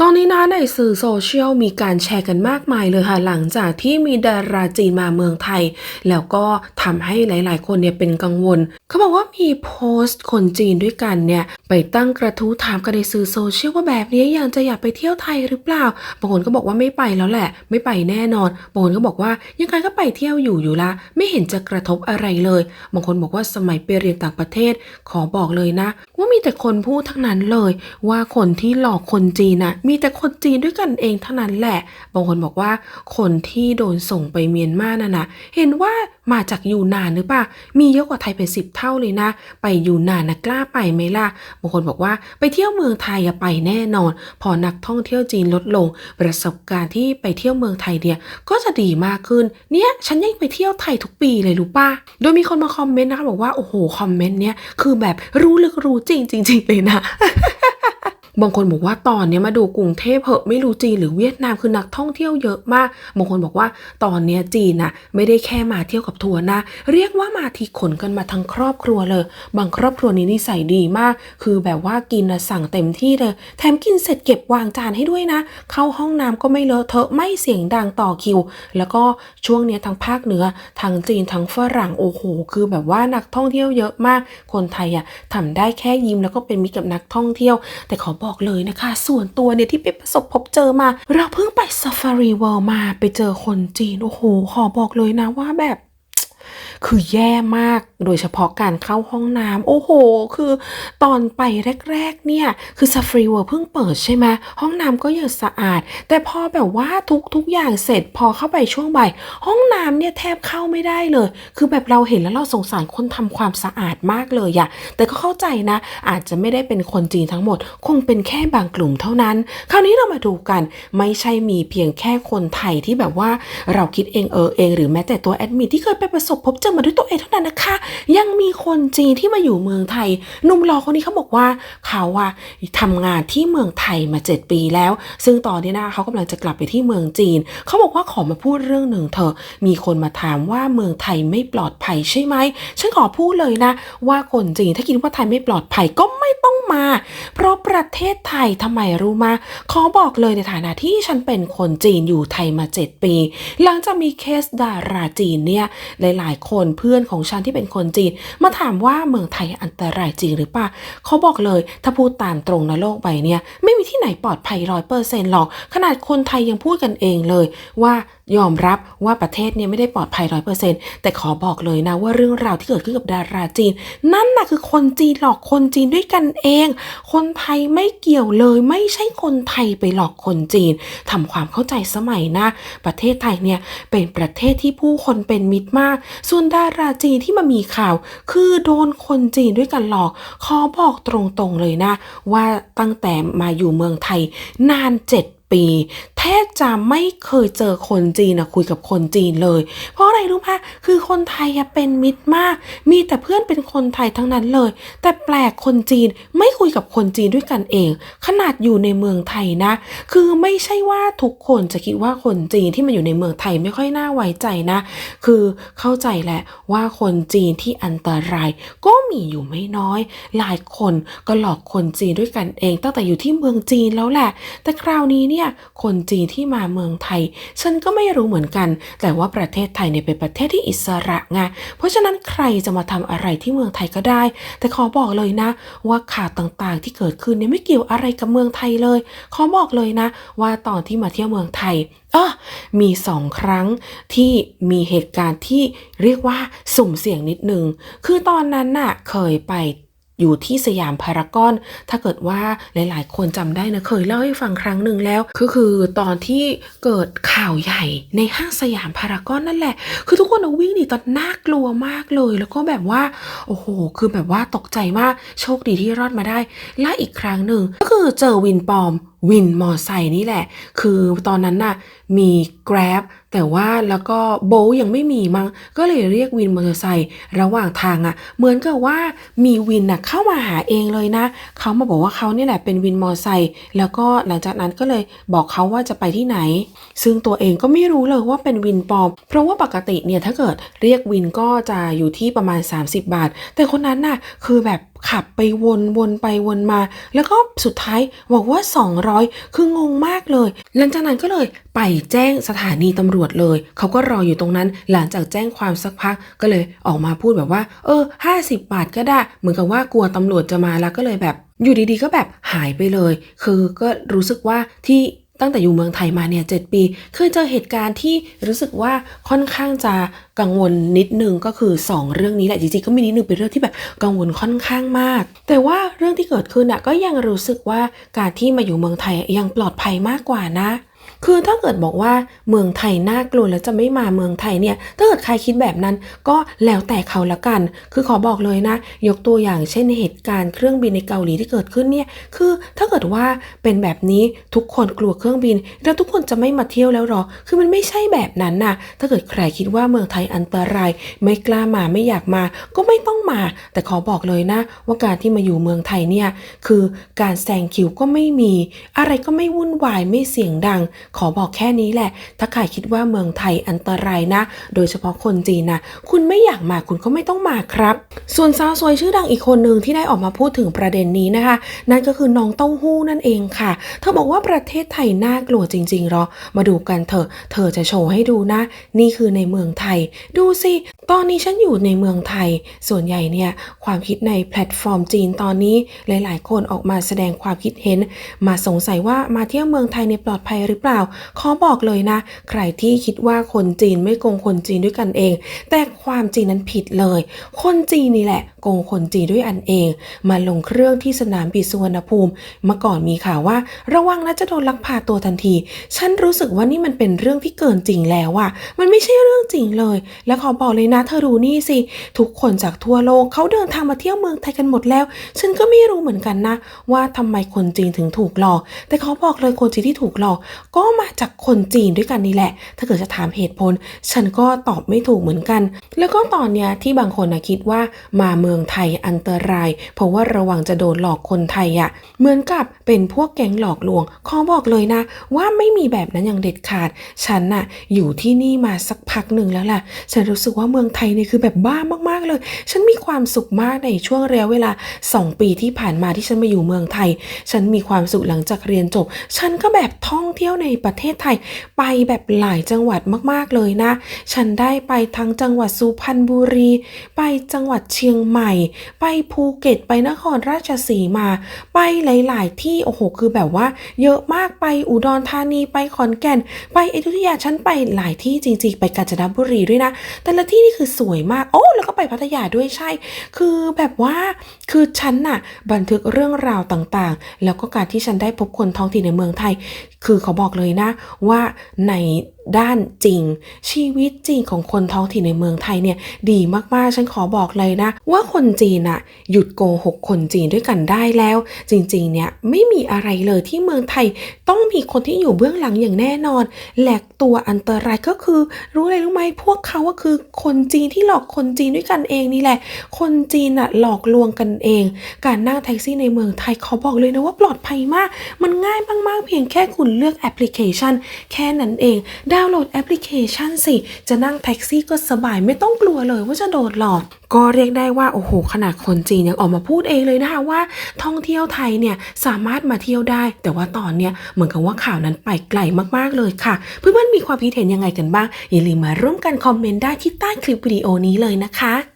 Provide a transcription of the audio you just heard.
ตอนนี้นะในสื่อโซเชียลมีการแชร์กันมากมายเลยค่ะ หลังจากที่มีดาราจีนมาเมืองไทย แล้วก็ทำให้หลาย ๆ คนเนี่ยเป็นกังวลเขาบอกว่ามีโพสต์คนจีนด้วยกันเนี่ย ไปตั้งกระทู้ถามกันในสื่อโซเชียลว่าแบบนี้ยังจะอยากไปเที่ยวไทยหรือเปล่า บางคนก็บอกว่าไม่ไปแล้วแหละ ไม่ไปแน่นอน บางคนก็บอกว่ายังไงก็ไปเที่ยวอยู่อยู่ละ ไม่เห็นจะกระทบอะไรเลย บางคนบอกว่าสมัยไปเรียนต่างประเทศ ขอบอกเลยนะ ว่ามีแต่คนพูดทั้งนั้นเลย ว่าคนที่หลอกคนจีนน่ะมีแต่คนจีนด้วยกันเองเท่านั้นแหละ บางคนบอกว่าคนที่โดนส่งไปเมียนมาน่ะนะเห็นว่ามาจากยูนานหรือเปล่ามีเยอะกว่าไทยเป็นสิบเท่าเลยนะ ไปอยู่นานนะกล้าไปไหมล่ะบางคนบอกว่าไปเที่ยวเมืองไทยอะไปแน่นอน พอนักท่องเที่ยวจีนลดลง ประสบการณ์ที่ไปเที่ยวเมืองไทยเนี่ยก็จะดีมากขึ้น เนี่ยฉันยังไปเที่ยวไทยทุกปีเลยรู้ป่ะโดยมีคนมาคอมเมนต์นะคะบอกว่าโอ้โหคอมเมนต์เนี่ยคือแบบรู้ลึกรู้จริงจริงๆเลยนะ บางคนบอกว่าตอนนี้มาดูกรุงเทพเหอะไม่รู้จีนหรือเวียดนามคือนักท่องเที่ยวเยอะมาก บางคนบอกว่าตอนนี้จีนน่ะไม่ได้แค่มาเที่ยวกับทัวร์นะ เรียกว่ามาทีขนกันมาทั้งครอบครัวเลย บางครอบครัวนี้นิสัยดีมาก คือแบบว่ากินนะสั่งเต็มที่เลย แถมกินเสร็จเก็บวางจานให้ด้วยนะ เข้าห้องน้ำก็ไม่เลอะเทอะไม่เสียงดังต่อคิว แล้วก็ช่วงนี้ทั้งภาคเหนือทั้งจีนทั้งฝรั่งโอ้โห คือแบบว่านักท่องเที่ยวเยอะมากคนไทยอะทำได้แค่ยิ้มแล้วก็เป็นมิตรกับนักท่องเที่ยว แต่ขอบอกอกเลยนะคะ ส่วนตัวเนี่ยที่ไปประสบพบเจอมา เราเพิ่งไปซาฟารีเวิลด์มาไปเจอคนจีน โอ้โห ขอบอกเลยนะว่าแบบคือแย่มากโดยเฉพาะการเข้าห้องน้ำโอ้โห คือตอนไปแรกๆเนี่ย คือซ a ฟรีเวิร์เพิ่งเปิดใช่ไหมห้องน้ำก็ยังสะอาด แต่พอแบบว่าทุกทุกอย่างเสร็จพอเข้าไปช่วงบ่ายห้องน้ำเนี่ยแทบเข้าไม่ได้เลย คือแบบเราเห็นแล้วเราสงสารคนทำความสะอาดมากเลยอะแต่ก็เข้าใจนะ อาจจะไม่ได้เป็นคนจีนทั้งหมด คงเป็นแค่บางกลุ่มเท่านั้น คราวนี้เรามาดูกันไม่ใช่มีเพียงแค่คนไทยที่แบบว่าเราคิดเองเออเอง หรือแม้แต่ตัวแอดมินที่เคยไปประสบพบเจจอมาด้วยตัวเองเท่านั้นนะคะ ยังมีคนจีนที่มาอยู่เมืองไทยหนุ่มหล่อคนนี้เขาบอกว่าเขาอะทำงานที่เมืองไทยมา 7 ปีแล้ว ซึ่งตอนนี้นะเขากำลังจะกลับไปที่เมืองจีน เขาบอกว่าขอมาพูดเรื่องหนึ่งเถอะมีคนมาถามว่าเมืองไทยไม่ปลอดภัยใช่ไหม ฉันขอพูดเลยนะ ว่าคนจีนถ้าคิดว่าไทยไม่ปลอดภัยก็ไม่ต้องมา เพราะประเทศไทยทำไมรู้มา ขอบอกเลยในฐานะที่ฉันเป็นคนจีนอยู่ไทยมา 7 ปี หลังจากมีเคสดาราจีนเนี่ยหลาย ๆ คนเพื่อนของฉันที่เป็นคนจีน มาถามว่าเมืองไทยอันตรายจริงหรือเปล่าเขาบอกเลยถ้าพูดตามตรงนะโลกใบเนี้ยไม่มีที่ไหนปลอดภัยร้อยเปอร์เซ็นต์หรอก ขนาดคนไทยยังพูดกันเองเลยว่า ยอมรับว่าประเทศเนี่ยไม่ได้ปลอดภัยร้อยเปอร์เซ็นต์แต่ขอบอกเลยนะว่าเรื่องราวที่เกิดขึ้นกับดาราจีน นั่นน่ะคือคนจีนหลอกคนจีนด้วยกันเอง คนไทยไม่เกี่ยวเลยไม่ใช่คนไทยไปหลอกคนจีนทำความเข้าใจสมัยนะประเทศไทยเนี่ยเป็นประเทศที่ผู้คนเป็นมิตรมาก ส่วนดาราจีนที่มามีข่าว คือโดนคนจีนด้วยกันหลอก ขอบอกตรงๆเลยนะ ว่าตั้งแต่มาอยู่เมืองไทยนานเจ็ด ปี แทบจะไม่เคยเจอคนจีนนะคุยกับคนจีนเลย เพราะ อะไรรู้ปะคือคนไทยเป็นมิตรมาก มีแต่เพื่อนเป็นคนไทยทั้งนั้นเลย แต่แปลกคนจีนไม่คุยกับคนจีนด้วยกันเอง ขนาดอยู่ในเมืองไทยนะ คือไม่ใช่ว่าทุกคนจะคิดว่าคนจีนที่มาอยู่ในเมืองไทยไม่ค่อยน่าไว้ใจนะ คือเข้าใจแหละว่าคนจีนที่อันตราย ก็มีอยู่ไม่น้อย หลายคนก็หลอกคนจีนด้วยกันเอง ตั้งแต่อยู่ที่เมืองจีนแล้วแหละ แต่คราวนี้เนี่ยคนจีนที่มาเมืองไทย ฉันก็ไม่รู้เหมือนกัน แต่ว่าประเทศไทยเนี่ยเป็นประเทศที่อิสระไงเพราะฉะนั้นใครจะมาทำอะไรที่เมืองไทยก็ได้ แต่ขอบอกเลยนะ ว่าข่าวต่างๆที่เกิดขึ้นเนี่ยไม่เกี่ยวอะไรกับเมืองไทยเลย ขอบอกเลยนะ ว่าตอนที่มาเที่ยวเมืองไทยอะมีสองครั้งที่มีเหตุการณ์ที่เรียกว่าสุ่มเสี่ยงนิดนึง คือตอนนั้นน่ะเคยไป อยู่ที่สยามพารากอน ถ้าเกิดว่าหลาย ๆ คนจำได้นะเคยเล่าให้ฟังครั้งหนึ่งแล้วก็คือตอนที่เกิดข่าวใหญ่ในห้างสยามพารากอนนั่นแหละ คือทุกคนวิ่งหนีตอนน่ากลัวมากเลย แล้วก็แบบว่า โอ้โห คือแบบว่าตกใจมากโชคดีที่รอดมาได้และอีกครั้งหนึ่งก็คือเจอวินปอมวินมอไซค์นี่แหละ คือตอนนั้นน่ะมี Grab แต่ว่าแล้วก็โบยังไม่มีมั้งก็เลยเรียกวินมอเตอร์ไซค์ระหว่างทางอะ่ะ เหมือนกับว่ามีวินน่ะเข้ามาหาเองเลยนะเขามาบอกว่าเขาเนี่ยแหละเป็นวินมอเตอร์ไซค์แล้วก็หลังจากนั้นก็เลยบอกเขาว่าจะไปที่ไหน ซึ่งตัวเองก็ไม่รู้เลยว่าเป็นวินปลอม เพราะว่าปกติเนี่ยถ้าเกิดเรียกวินก็จะอยู่ที่ประมาณ 30 บาท แต่คนนั้นน่ะคือแบบขับไปวนวนไปวนมา แล้วก็สุดท้ายบอกว่า 200 คืองงมากเลย หลังจากนั้นก็เลยไปแจ้งสถานีตำรวจเลย เขาก็รออยู่ตรงนั้น หลังจากแจ้งความสักพักก็เลยออกมาพูดแบบว่า เออ 50 บาทก็ได้ เหมือนกับว่ากลัวตำรวจจะมาแล้วก็เลยแบบ อยู่ดีๆ ก็แบบหายไปเลย คือก็รู้สึกว่าที่ ตั้งแต่อยู่เมืองไทยมาเนี่ยเปีเคยเจอเหตุการณ์ที่รู้สึกว่าค่อนข้างจะกังวลนิดนึงก็คือ 2 เรื่องนี้แหละจริงๆก็มีนิดนึงเป็นเรื่องที่แบบกังวลค่อนข้างมาก แต่ว่าเรื่องที่เกิดขึ้นอะก็ยังรู้สึกว่าการที่มาอยู่เมืองไทยยังปลอดภัยมากกว่านะ คือถ้าเกิดบอกว่าเมืองไทยน่ากลัวแล้วจะไม่มาเมืองไทยเนี่ย ถ้าเกิดใครคิดแบบนั้นก็แล้วแต่เขาละกัน คือขอบอกเลยนะ ยกตัวอย่างเช่นเหตุการณ์เครื่องบินในเกาหลีที่เกิดขึ้นเนี่ย คือถ้าเกิดว่าเป็นแบบนี้ทุกคนกลัวเครื่องบิน แล้วทุกคนจะไม่มาเที่ยวแล้วหรอ คือมันไม่ใช่แบบนั้นนะถ้าเกิดใครคิดว่าเมืองไทยอันตราย ไม่กล้ามาไม่อยากมา ก็ไม่ต้องมา แต่ขอบอกเลยนะ ว่าการที่มาอยู่เมืองไทยเนี่ยคือการแซงคิวก็ไม่มี อะไรก็ไม่วุ่นวายไม่เสียงดังขอบอกแค่นี้แหละ ถ้าใครคิดว่าเมืองไทยอันตรายนะ โดยเฉพาะคนจีนนะ คุณไม่อยากมาคุณก็ไม่ต้องมาครับ ส่วนสาวสวยชื่อดังอีกคนหนึ่งที่ได้ออกมาพูดถึงประเด็นนี้นะคะ นั่นก็คือน้องเต้าหู้นั่นเองค่ะ เธอบอกว่าประเทศไทยน่ากลัวจริงๆหรอ มาดูกันเถอะ เธอจะโชว์ให้ดูนะ นี่คือในเมืองไทย ดูสิ ตอนนี้ฉันอยู่ในเมืองไทย ส่วนใหญ่เนี่ย ความคิดในแพลตฟอร์มจีนตอนนี้ หลายๆ คนออกมาแสดงความคิดเห็น มาสงสัยว่ามาเที่ยวเมืองไทยในปลอดภัยหรือเปล่าขอบอกเลยนะ ใครที่คิดว่าคนจีนไม่โกงคนจีนด้วยกันเอง แต่ความจริงนั้นผิดเลย คนจีนนี่แหละโกงคนจีนด้วยอันเอง มาลงเครื่องที่สนามบินสุวรรณภูมิ เมื่อก่อนมีข่าวว่า ระวังนะจะโดนลักพาตัวทันที ฉันรู้สึกว่านี่มันเป็นเรื่องที่เกินจริงแล้วอะมันไม่ใช่เรื่องจริงเลย และขอบอกเลยนะ เธอดูนี่สิ ทุกคนจากทั่วโลกเขาเดินทางมาเที่ยวเมืองไทยกันหมดแล้ว ฉันก็ไม่รู้เหมือนกันนะ ว่าทำไมคนจีนถึงถูกหลอก แต่เขาบอกเลยคนจีนที่ถูกหลอกก็มาจากคนจีนด้วยกันนี่แหละ ถ้าเกิดจะถามเหตุผล ฉันก็ตอบไม่ถูกเหมือนกัน แล้วก็ตอนเนี้ยที่บางคนนะคิดว่ามาเมืองไทยอันตราย เพราะว่าระวังจะโดนหลอกคนไทยอะ่ะ เหมือนกับเป็นพวกแก๊งหลอกลวง ขอบอกเลยนะ ว่าไม่มีแบบนั้นอย่างเด็ดขาด ฉันน่ะอยู่ที่นี่มาสักพักหนึ่งแล้วล่ะฉันรู้สึกว่าเมืองไทยเนี่ยคือแบบบ้ามากๆเลย ฉันมีความสุขมากในช่วงระยะเวลา 2 ปีที่ผ่านมาที่ฉันมาอยู่เมืองไทย ฉันมีความสุขหลังจากเรียนจบ ฉันก็แบบท่องเที่ยวในประเทศไทย ไปแบบหลายจังหวัดมากๆเลยนะ ฉันได้ไปทั้งจังหวัดสุพรรณบุรี ไปจังหวัดเชียงใหม่ ไปภูเก็ตไปนครราชสีมา ไปหลาย ๆ ที่โอ้โหคือแบบว่า เยอะมากไปอุดรธานีไปขอนแก่น ไปอยุธยาฉันไปหลายที่จริง ๆ ไปกาญจนบุรีด้วยนะ แต่ละที่นี่คือสวยมากโอ้แล้วก็ไปพัทยาด้วยใช่ คือแบบว่าคือฉันน่ะบันทึกเรื่องราวต่างๆ แล้วก็การที่ฉันได้พบคนท้องถิ่นในเมืองไทย คือเขาบอกเลยยนะ ว่าใน ด้านจริง ชีวิตจริงของคนท้องถิ่นในเมืองไทยเนี่ยดีมากๆ ฉันขอบอกเลยนะ ว่าคนจีนอะหยุดโกหกคนจีนด้วยกันได้แล้ว จริงๆเนี่ยไม่มีอะไรเลยที่เมืองไทยต้องมีคนที่อยู่เบื้องหลังอย่างแน่นอน แหละตัวอันตรายก็คือรู้อะไรรู้ไหมพวกเขาก็คือคนจีนที่หลอกคนจีนด้วยกันเองนี่แหละ คนจีนอะหลอกลวงกันเอง การนั่งแท็กซี่ในเมืองไทยขอบอกเลยนะว่าปลอดภัยมาก มันง่ายมากๆ เพียงแค่คุณเลือกแอปพลิเคชัน แค่นั้นเองดาวน์โหลดแอปพลิเคชันสิ จะนั่งแท็กซี่ก็สบายไม่ต้องกลัวเลยว่าจะโดนหลอก ก็เรียกได้ว่าโอ้โหขนาดคนจีนยังออกมาพูดเองเลยนะคะว่า ท่องเที่ยวไทยเนี่ยสามารถมาเที่ยวได้ แต่ว่าตอนเนี้ยเหมือนกับว่าข่าวนั้นไปไกลมากๆเลยค่ะ เพื่อนๆมีความคิดเห็นยังไงกันบ้างอย่าลืมมาร่วมกันคอมเมนต์ได้ที่ใต้คลิปวิดีโอนี้เลยนะคะ